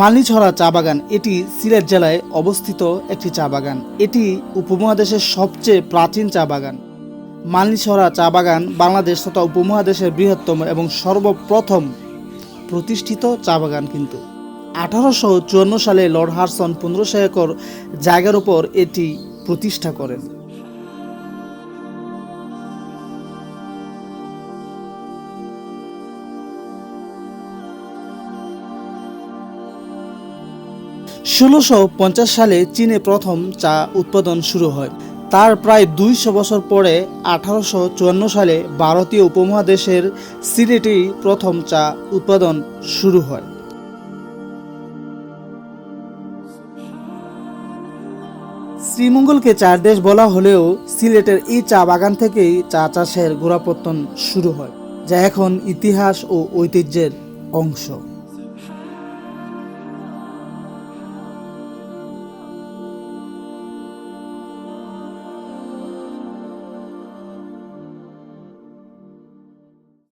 মালনিছড়া চা বাগান, এটি সিলেট জেলায় অবস্থিত একটি চা বাগান। এটি উপমহাদেশের সবচেয়ে প্রাচীন চা বাগান। মালনিছড়া চা বাগান বাংলাদেশ তথা উপমহাদেশের বৃহত্তম এবং সর্বপ্রথম প্রতিষ্ঠিত চা বাগান কিন্তু। আঠারোশো চুয়ান্ন সালে লর্ড হারসন পনেরোশো একর জায়গার উপর এটি প্রতিষ্ঠা করেন। ষোলোশো সালে চীনে প্রথম চা উৎপাদন শুরু হয়। তার প্রায় দুইশো বছর পরে আঠারোশো চুয়ান্ন সালে ভারতীয় উপমহাদেশের সিলেটেই প্রথম চা উৎপাদন শুরু হয়। শ্রীমঙ্গলকে চার দেশ বলা হলেও সিলেটের এই চা বাগান থেকেই চা চাষের গোড়াপত্তন শুরু হয়, যা এখন ইতিহাস ও ঐতিহ্যের অংশ।